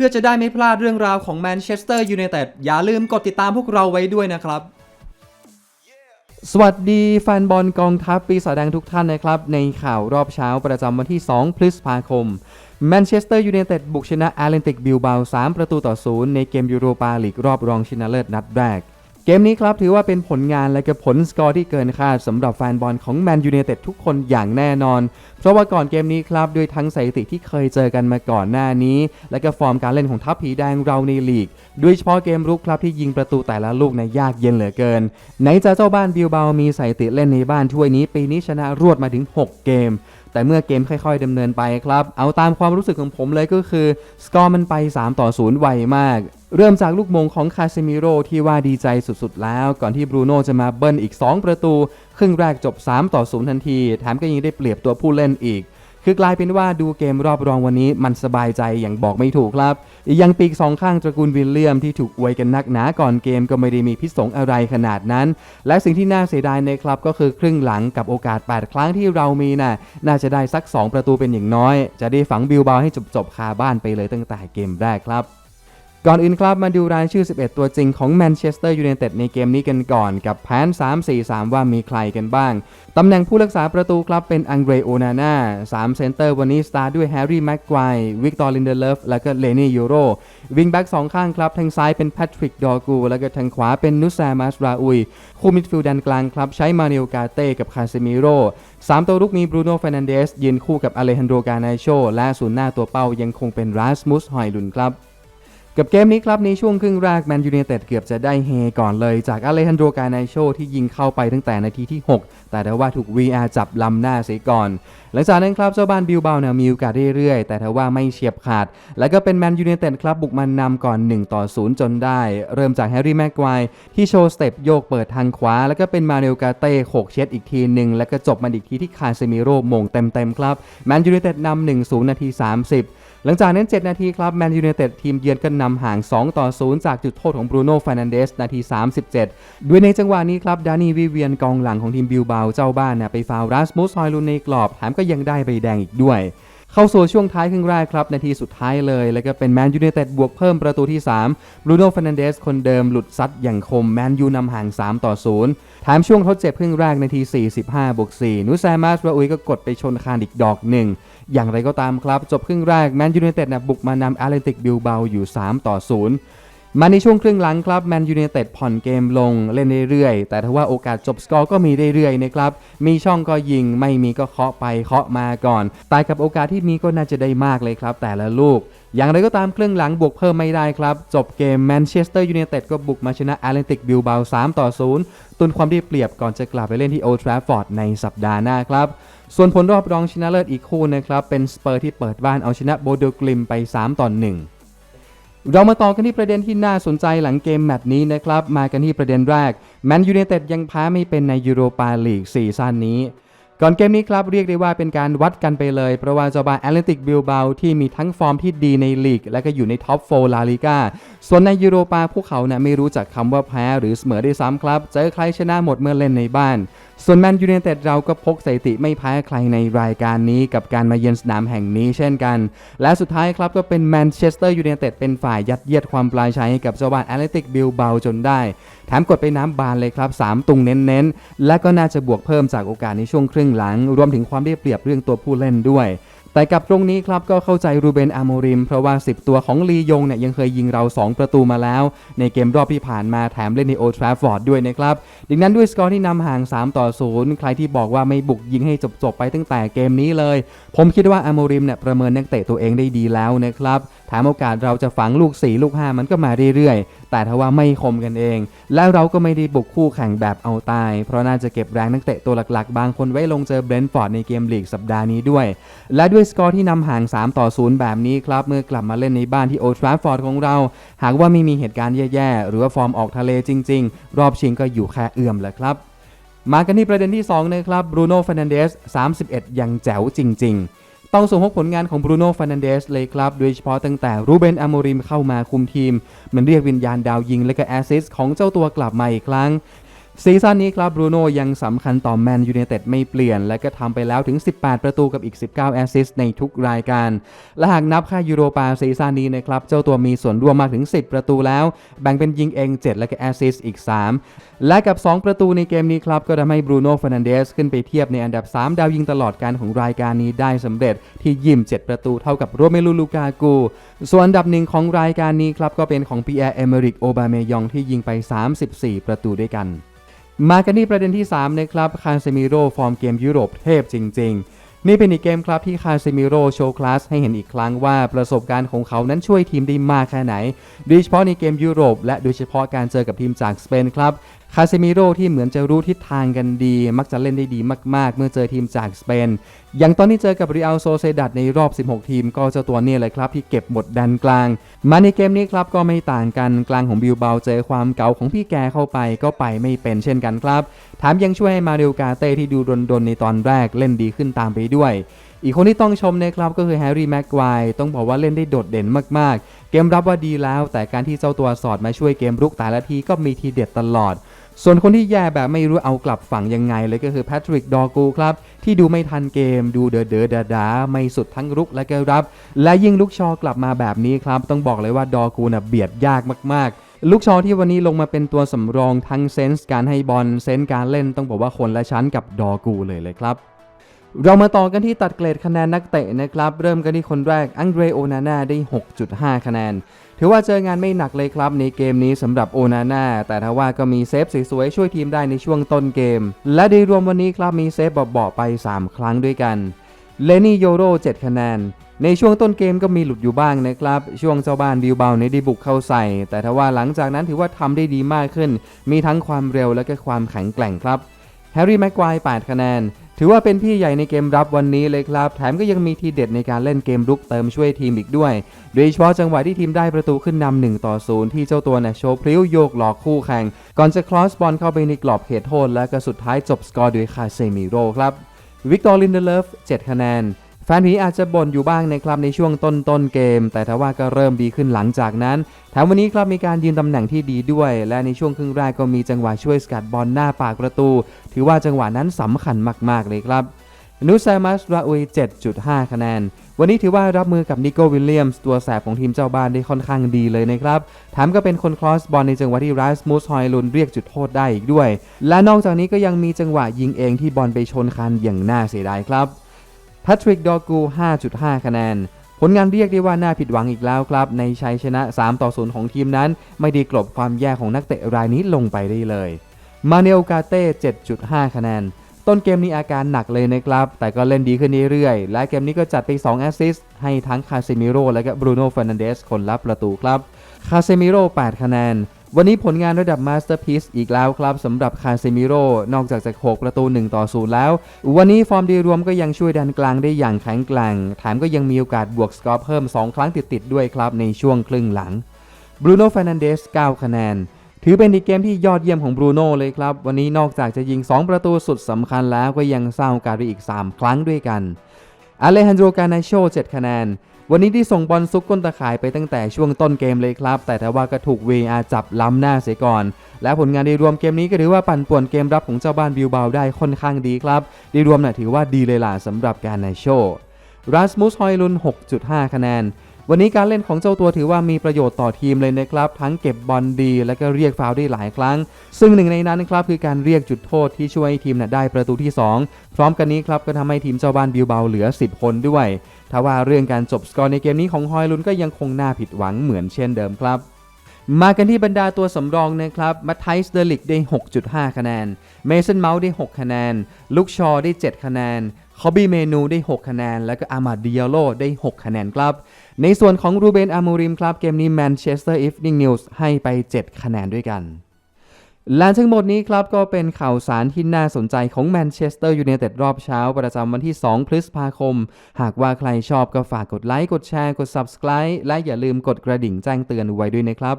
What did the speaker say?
พื่อจะได้ไม่พลาดเรื่องราวของแมนเชสเตอร์ยูไนเต็ดอย่าลืมกดติดตามพวกเราไว้ด้วยนะครับ สวัสดีแฟนบอลกองทัพปีศาจแดงทุกท่านนะครับ ในข่าวรอบเช้าประจำวันที่ 2 พฤษภาคมแมนเชสเตอร์ยูไนเต็ดบุกชนะอาร์เลนติกบิลบาว3ประตูต่อศูนย์ในเกมยูโรปาลีกรอบรองชนะเลิศนัดแรก เกมนี้ครับถือว่าเป็นผลงานและก็ผลสกอร์ที่เกินคาดสำหรับแฟนบอลของแมนยูไนเต็ดทุกคนอย่างแน่นอน เพราะว่าก่อนเกมนี้ครับด้วยทั้งสถิติที่เคยเจอกันมาก่อนหน้านี้ และก็ฟอร์มการเล่นของทัพผีแดงเราในลีกโดยเฉพาะเกมรุกครับที่ยิงประตูแต่ละลูกในยากเย็นเหลือเกินไหนจะเจ้าบ้านบิลเบามีสถิติเล่นในบ้านถ้วยนี้ ปีนี้ชนะรวดมาถึง 6 เกมแต่เมื่อเกมค่อยๆดำเนินไปครับ เอาตามความรู้สึกของผมเลยก็คือ สกอร์มันไป 3 ต่อ 0 ไวมาก เริ่มจากลูกมงของคาเซมิโรที่ว่าดีใจสุดๆ แล้ว ก่อนที่บรูโน่จะมาเบิ้ลอีก 2 ประตู ครึ่งแรกจบ 3 ต่อ 0 ทันที แถมก็ยังได้เปรียบตัวผู้เล่นอีก คือกลายเป็นว่าดูเกมรอบรองวันนี้มันสบายใจอย่างบอกไม่ถูกครับ ยังปีกสองข้างตระกูลวิลเลียมที่ถูกอวยกันนักหนาก่อนเกมก็ไม่ได้มีพิษสงอะไรขนาดนั้น และสิ่งที่น่าเสียดายในคลับก็คือครึ่งหลังกับโอกาส 8 ครั้งที่เรามีน่ะน่าจะได้สัก 2 ประตูเป็นอย่างน้อย จะได้ฝังบิลบาให้จบๆคาบ้านไปเลยตั้งแต่เกมแรกครับ ก่อนอื่นครับมาดูรายชื่อ 11 ตัวจริงของแมนเชสเตอร์ยูไนเต็ดในเกมนี้กันก่อนกับแผน 3-4-3 ว่ามีใครกันบ้าง ตำแหน่งผู้รักษาประตูครับเป็นอังเดรโอนาน่า3เซนเตอร์วันนี้สตาร์ด้วยแฮร์รี่แม็กควายวิกตอร์ลินเดเลฟและก็เลนี่ยูโรวิงแบ็กสองข้างครับทางซ้ายเป็นแพทริกดอกูและก็ทางขวาเป็นนุสซามัสราอุย คู่มิดฟิลด์ด้านกลางครับใช้มาเนลกาเต้กับคาเซมิโร่สามตัวรุกมีบรูโน่เฟรนันเดสยืนคู่กับอเลฮันโดกาไนโชและศูนย์หน้าตัวเป้ายังคงเป็นราสมุสหอยลุนครับ กับเกมนี้ครับในช่วงครึ่งแรกแมนยูไนเต็ดเกือบจะได้เฮก่อนเลยจากอเลฮันโดกาไนโชที่ยิงเข้าไปตั้งแต่นาทีที่ 6 แต่ทว่าถูก VR จับลำหน้าเสียก่อน หลังจากนั้นครับเจ้าบ้านบิลเบาเนี่ยมีโอกาสเรื่อยๆ แต่ทว่าไม่เฉียบขาด แล้วก็เป็นแมนยูไนเต็ดครับบุกมานำก่อน 1 ต่อ 0 จนได้ เริ่มจากแฮร์รี่แม็กควายที่โชว์สเต็ปโยกเปิดทางขวา แล้วก็เป็นมาเนลกาเต้โขกเช็ดอีกทีหนึ่งแล้วก็จบมันอีกทีที่คาเซมิโร่มงเต็มๆครับแมนยูไนเต็ดนำ1-0นาที30 หลังจากนั้น 7 นาทีครับแมนยูไนเต็ดทีมเยือนก็นำห่าง 2 ต่อ 0 จากจุดโทษของบรูโน่ฟ r นันเดสนาที 37 ด้วยในจังหวะนี้ครับดานี่วิเวียนกองหลังของทีมบิลบาวเจ้าบ้านนะไปฟาวรัสมุสฮอยลูนในกรอบแถมก็ยังได้ใบแดงอีกด้วยเข้าสู่ช่วงท้ายครึ่งแรกครับ นาทีสุดท้ายเลย แล้วก็เป็นแมนยูไนเต็ดบวกเพิ่มประตูที่3บรูโน่ฟ r นันเดสคนเดิมหลุดซัดอย่างคมแมนยูนำห่าง 3 ต่อ 0 ถามช่วงทดเจ็บครึ่งแรกนาที 45บวก4นุสามาสราอุยก็กดไปชนคานอีกดอกหนึ่ง อย่างไรก็ตามครับ จบครึ่งแรกแมนยูไนเต็ดนะบุกมานำแอตเลติกบิลเบาอยู่ 3 ต่อ 0 มาในช่วงครึ่งหลังครับแมนยูไนเต็ดผ่อนเกมลงเล่นเรื่อยๆ แต่ถ้าว่าโอกาสจบสกอร์ก็มีเรื่อยๆนะครับ มีช่องก็ยิงไม่มีก็เคาะไปเคาะมาก่อนแต่กับโอกาสที่มีก็น่าจะได้มากเลยครับ แต่ละลูก อย่างไรก็ตามครึ่งหลังบวกเพิ่มไม่ได้ครับ จบเกมแมนเชสเตอร์ยูไนเต็ดก็บุกมาชนะแอาร์เลนติกบิลเบา3ต่อ 0 ตุนความได้เปรียบก่อนจะกลับไปเล่นที่โอทราฟฟอร์ดในสัปดาห์หน้าครับส่วนผลรอบรองชนะเลิศอีกคู่นะครับเป็นสเปอร์ที่เปิดบ้านเอาชนะโบโดกลิมไป3ต่อ1 เรามาต่อกันที่ประเด็นที่น่าสนใจหลังเกมแมตช์นี้นะครับ มากันที่ประเด็นแรกแมนยูเนเต็ดยังแพ้ไม่เป็นในยูโรปาลีกซีซั่นนี้ ก่อนเกมนี้ครับเรียกได้ว่าเป็นการวัดกันไปเลยเพราะว่าเจ้าบ้านแอตเลติกบิลเบาที่มีทั้งฟอร์มที่ดีในลีก และก็อยู่ในท็อปโฟลาลิกาส่วนในยูโรปาพวกเขาเนี่ยไม่รู้จักคำว่าแพ้หรือเสมอได้ซ้ำครับ เจอใครชนะหมดเมื่อเล่นในบ้าน ส่วนแมนยูไนเต็ดเราก็พกสถิติไม่แพ้ใครในรายการนี้กับการมาเยือนสนามแห่งนี้เช่นกัน และสุดท้ายครับก็เป็นแมนเชสเตอร์ยูไนเต็ดเป็นฝ่ายยัดเยียดความปลายชัยให้กับเจ้าบ้านแอตเลติกบิลเบาจนได้ แถมกดไปน้ำบานเลยครับ3ตุงเน้นๆและก็น่าจะบวกเพิ่มจากโอกาสในช่วงครึ่งหลัง รวมถึงความได้เปรียบเรื่องตัวผู้เล่นด้วย แต่กับตรงนี้ครับก็เข้าใจรูเบนอาโมริม เพราะว่า 10 ตัวของลียงเนี่ยยังเคยยิงเรา 2 ประตูมาแล้ว ในเกมรอบที่ผ่านมาแถมเล่นในโอทราฟอร์ดด้วยนะครับ ดังนั้นด้วยสกอร์ที่นำห่าง 3 ต่อ 0 ใครที่บอกว่าไม่บุกยิงให้จบๆไปตั้งแต่เกมนี้เลย ผมคิดว่าอาโมริมเนี่ยประเมินนักเตะตัวเองได้ดีแล้วนะครับ แถมโอกาสเราจะฝังลูก 4 ลูก 5 มันก็มาเรื่อยๆ แต่ถ้าว่าไม่คมกันเอง แล้วเราก็ไม่ได้บุกคู่แข่งแบบเอาตาย เพราะน่าจะเก็บแรงนักเตะตัวหลักๆ บางคนไว้ลงเจอเบรนท์ฟอร์ดในเกมลีกสัปดาห์นี้ด้วย และด้วยสกอร์ที่นำห่าง 3 ต่อ 0 แบบนี้ครับ เมื่อกลับมาเล่นในบ้านที่โอทราฟอร์ดของเรา หากว่าไม่มีเหตุการณ์แย่ๆ หรือว่าฟอร์มออกทะเลจริง ๆ รอบชิงก็อยู่แค่เอื้อมแหละครับ มากันที่ประเด็นที่2นะครับบรูโน่ฟ r นันเดส31ยังแจ๋วจริง ๆ ต้องส่งพกผลงานของบรูโน่ฟานันเดสเลยครับ โดยเฉพาะตั้งแต่รูเบนอ m โมริมเข้ามาคุมทีม มันเรียกวิญญาณดาวยิงและก็แอสซิสของเจ้าตัวกลับมาอีกครั้ง ซีซั่นนี้ครับบรูโน่ยังสำคัญต่อแมนยู i นเต็ดไม่เปลี่ยน และก็ทำไปแล้วถึง 18 ประตูกับอีก 19 แอสซิสต์ในทุกรายการ และหากนับค่ายูโรปาซีซั่นนี้นะครับ เจ้าตัวมีส่วนร่วมมากถึง 10 ประตูแล้ว แบ่งเป็นยิงเอง 7 และก็แอสซิสต์อีก 3 และกับ 2 ประตูในเกมนี้ครับ ก็ทำให้บรูโน่ฟ e นันเดสขึ้นไปเทียบในอันดับ 3 ดาวยิงตลอดการของรายการนี้ได้สำเร็จที่ยิม 7 ประตูเท่ากับโรเมลูลูกากู ส่วนอันดับหนึ่งของรายการนี้ครับก็เป็นของปีแอร์เอเมริกโอบาเมยองที่ยิงไป 34 ประตูด้วยกัน มากันที่ประเด็นที่ 3 นะครับคาเซมิโร่ฟอร์มเกมยุโรปเทพจริง ๆ นี่เป็นอีกเกมครับที่คาเซมิโร่โชว์คลาสให้เห็นอีกครั้งว่าประสบการณ์ของเขานั้นช่วยทีมได้มากแค่ไหน โดยเฉพาะในเกมยุโรปและโดยเฉพาะการเจอกับทีมจากสเปนครับ คาเซมิโร่ที่เหมือนจะรู้ทิศทางกันดี มักจะเล่นได้ดีมากๆ เมื่อเจอทีมจากสเปน อย่างตอนที่เจอกับรีอัลโซเซดัดในรอบ 16 ทีม ก็เจ้าตัวเนี่ยเลยครับที่เก็บหมดดันกลาง มาในเกมนี้ครับก็ไม่ต่างกันกลางของบิลเบาเจอความเก่าของพี่แกเข้าไปก็ไปไม่เป็นเช่นกันครับแถมยังช่วยให้มาเรลกาเต้ที่ดูดนๆในตอนแรกเล่นดีขึ้นตามไปด้วยอีกคนที่ต้องชมนะครับก็คือแฮร์รี่แม็กควายต้องบอกว่าเล่นได้โดดเด่นมากๆ เกมรับว่าดีแล้ว แต่การที่เจ้าตัวสอดมาช่วยเกมรุกแต่ละทีก็มีทีเด็ดตลอด ส่วนคนที่แย่แบบไม่รู้เอากลับฝั่งยังไงเลยก็คือแพทริกดอกูครับ ที่ดูไม่ทันเกม ดูเดอเดอดาดาไม่สุดทั้งรุกและก็รับ และยิ่งลูกชอกลับมาแบบนี้ครับ ต้องบอกเลยว่าดอกูน่ะเบียดยากมากๆลูกชอที่วันนี้ลงมาเป็นตัวสำรองทั้งเซนส์การให้บอลเซนส์การเล่นต้องบอกว่าคนละชั้นกับดอกูเลยเลยครับ เรามาต่อกันที่ตัดเกรดคะแนนนักเตะนะครับ เริ่มกันที่คนแรกอังเดรโอนาน่าได้ 6.5 คะแนน ถือว่าเจองานไม่หนักเลยครับในเกมนี้สำหรับโอนาน่าแต่ถ้าว่าก็มีเซฟสวยๆช่วยทีมได้ในช่วงต้นเกม และโดยรวมวันนี้ครับมีเซฟเบาๆไป 3 ครั้งด้วยกันเลนี่โยโร7คะแนนในช่วงต้นเกมก็มีหลุดอยู่บ้างนะครับ ช่วงเจ้าบ้านบิวเบาในได้บุกเข้าใส่ แต่ถ้าว่าหลังจากนั้นถือว่าทำได้ดีมากขึ้น มีทั้งความเร็วและก็ความแข็งแกร่งครับแฮร์รี่แม็กควาย8คะแนน ถือว่าเป็นพี่ใหญ่ในเกมรับวันนี้เลยครับ แถมก็ยังมีทีเด็ดในการเล่นเกมรุกเติมช่วยทีมอีกด้วย โดยเฉพาะจังหวะที่ทีมได้ประตูขึ้นนำ1ต่อ0ที่เจ้าตัวเนี่ยโชว์พริ้วโยกหลอกคู่แข่ง ก่อนจะคลอสบอลเข้าไปในกรอบเขตโทษและก็สุดท้ายจบสกอร์ด้วยคาเซมิโร่ครับวิกตอร์ลินเดเลฟ7คะแนน แฟนผีอาจจะบ่นอยู่บ้างนะครับในช่วงต้นต้นเกม แต่ถ้าว่าก็เริ่มดีขึ้นหลังจากนั้นแถมวันนี้ครับมีการยืนตำแหน่งที่ดีด้วย และในช่วงครึ่งแรกก็มีจังหวะช่วยสกัดบอลหน้าปากประตู ถือว่าจังหวะนั้นสำคัญมากๆเลยครับนูซามัสราอุย7.5 คะแนน วันนี้ถือว่ารับมือกับนิโกวิลเลียมส์ตัวแสบของทีมเจ้าบ้านได้ค่อนข้างดีเลยนะครับแถมก็เป็นคนคลอสบอลในจังหวะที่ไรส์มูสฮอยลุนเรียกจุดโทษได้อีกด้วย และนอกจากนี้ก็ยังมีจังหวะยิงเองที่บอลไปชนคันอย่างน่าเสียดายครับ พทริกดอกู 5.5 คะแนน ผลงานเรียกได้ว่าน่าผิดหวังอีกแล้วครับ ในชัยชนะ 3 ต่อ 0 ของทีมนั้น ไม่ได้กลบความแย่ของนักเตะรายนี้ลงไปได้เลย มาเนลกาเต้ 7.5 คะแนน ต้นเกมนี้อาการหนักเลยนะครับ แต่ก็เล่นดีขึ้นเรื่อยๆ และเกมนี้ก็จัดไป 2 แอสซิสต์ให้ทั้งคาเซมิโร่และก็บรูโน่เฟร์นันเดสคนรับประตูครับ คาเซมิโร่ 8 คะแนน วันนี้ผลงานระดับมาสเตอร์พีซอีกแล้วครับสำหรับคาเซมิโร่นอกจากจะโขกประตู 1 ต่อ 0 แล้ว วันนี้ฟอร์มดีรวมก็ยังช่วยดันกลางได้อย่างแข็งแกร่งแถมก็ยังมีโอกาสบวกสกอร์เพิ่ม 2 ครั้งติดๆด้วยครับในช่วงครึ่งหลังบรูโน่ฟร์นันเดส9คะแนนถือเป็นอีกเกมที่ยอดเยี่ยมของบรูโน่เลยครับ วันนี้นอกจากจะยิง 2 ประตูสุดสำคัญแล้วก็ยังสร้างโอกาสไปอีก 3 ครั้งด้วยกันอเลฮันโดรกานาโช7คะแนน วันนี้ที่ส่งบอลซุกก้นตะข่ายไปตั้งแต่ช่วงต้นเกมเลยครับ แต่ถ้าว่าก็ถูก VR จับล้ำหน้าเสียก่อน และผลงานในรวมเกมนี้ก็ถือว่าปั่นป่วนเกมรับของเจ้าบ้านบิวเบาได้ค่อนข้างดีครับในรวมน่ะถือว่าดีเลยล่ะสำหรับการในโชว์รัสมุสฮอยลุน 6.5 คะแนน วันนี้การเล่นของเจ้าตัวถือว่ามีประโยชน์ต่อทีมเลยนะครับ ทั้งเก็บบอลดี และก็เรียกฟาวล์ได้หลายครั้ง ซึ่งหนึ่งในนั้นนะครับคือการเรียกจุดโทษที่ช่วยทีมน่ะได้ประตูที่ 2 พร้อมกันนี้ครับก็ทำให้ทีมเจ้าบ้านบิวเบาเหลือ 10 คนด้วยถ้าว่าเรื่องการจบสกอร์ในเกมนี้ของฮอยลุนก็ยังคงน่าผิดหวังเหมือนเช่นเดิมครับมากันที่บรรดาตัวสำรองนะครับมัตไทส์เดลิกได้ 6.5 คะแนน เมสันเมาส์ได้ 6 คะแนน ลุกชอได้ 7 คะแนน คอบบี้เมนูได้ 6 คะแนน แล้วก็อามาดิยาโลได้ 6 คะแนนครับ ในส่วนของรูเบนอามูริมครับ เกมนี้แมนเชสเตอร์อีฟนิงนิวส์ให้ไป 7 คะแนนด้วยกัน และทั้งหมดนี้ครับ ก็เป็นข่าวสารที่น่าสนใจของแมนเชสเตอร์ยูไนเต็ดรอบเช้า ประจำวันที่ 2 พฤษภาคม หากว่าใครชอบก็ฝากกดไลค์ กดแชร์ กด Subscribe และอย่าลืมกดกระดิ่งแจ้งเตือนไว้ด้วยนะครับ